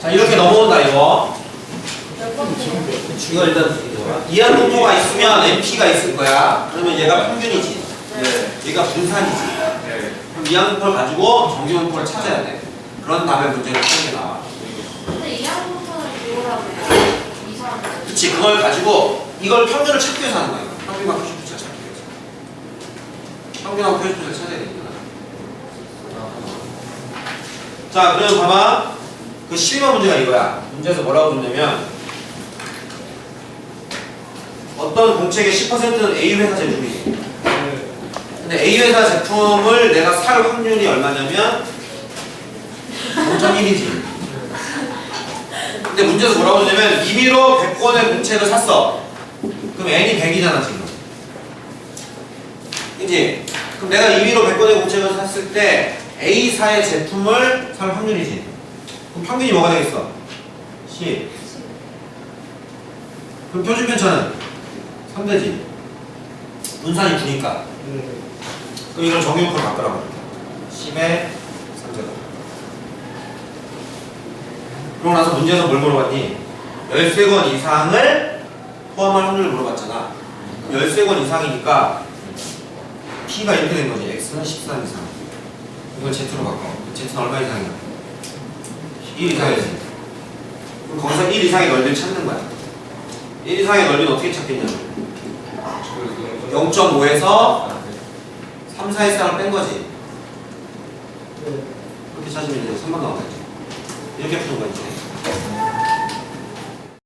자 이렇게 넘어온다 이거? 이거 일단 이한 공조가 있으면 MP가 있을 거야 그러면 얘가 평균이지 네. 얘가 분산이지 네. 그럼 이한 공포를 가지고 정지공포를 찾아야 돼 그런 답의 문제가 한개 나와 근데 이하부터는 이거라고요. 이상한 거. 그치 그걸 가지고 이걸 평균을 찾기 위해서 하는 거야 평균과 표준표를 찾기 위해서 평균하고 표준표를 찾아야 되니까 자 그러면 봐봐. 그 12번 문제가 이거야. 문제에서 뭐라고 줬냐면 어떤 공책의 10%는 A 회사 제품이지. 근데 A 회사 제품을 내가 살 확률이 얼마냐면 0.1이지. 근데 문제에서 뭐라고 줬냐면 임의로 100권의 공책을 샀어. 그럼 N이 100이잖아 지금. 그지? 그럼 내가 임의로 100권의 공책을 샀을 때 A사의 제품을 살 확률이지. 그럼 평균이 뭐가 되겠어? 10 그럼 표준 편차는 3대지. 분산이 9니까. 그럼 이걸 정육으로 바꾸라고. 10의 3제곱. 그러고 나서 문제에서 뭘 물어봤니? 13권 이상을 포함할 확률을 물어봤잖아. 그럼 13권 이상이니까 P가 이렇게 된 거지. X는 13 이상 이걸 Z로 바꿔. Z는 얼마 이상이야? 1 이상이지 그럼 거기서 1 이상의 넓이를 찾는 거야. 1 이상의 넓이는 어떻게 찾겠냐면 0.5에서 3, 4의 쌍을 뺀 거지. 그렇게 찾으면 이제 3번 나오겠지. 이렇게 푸는 거지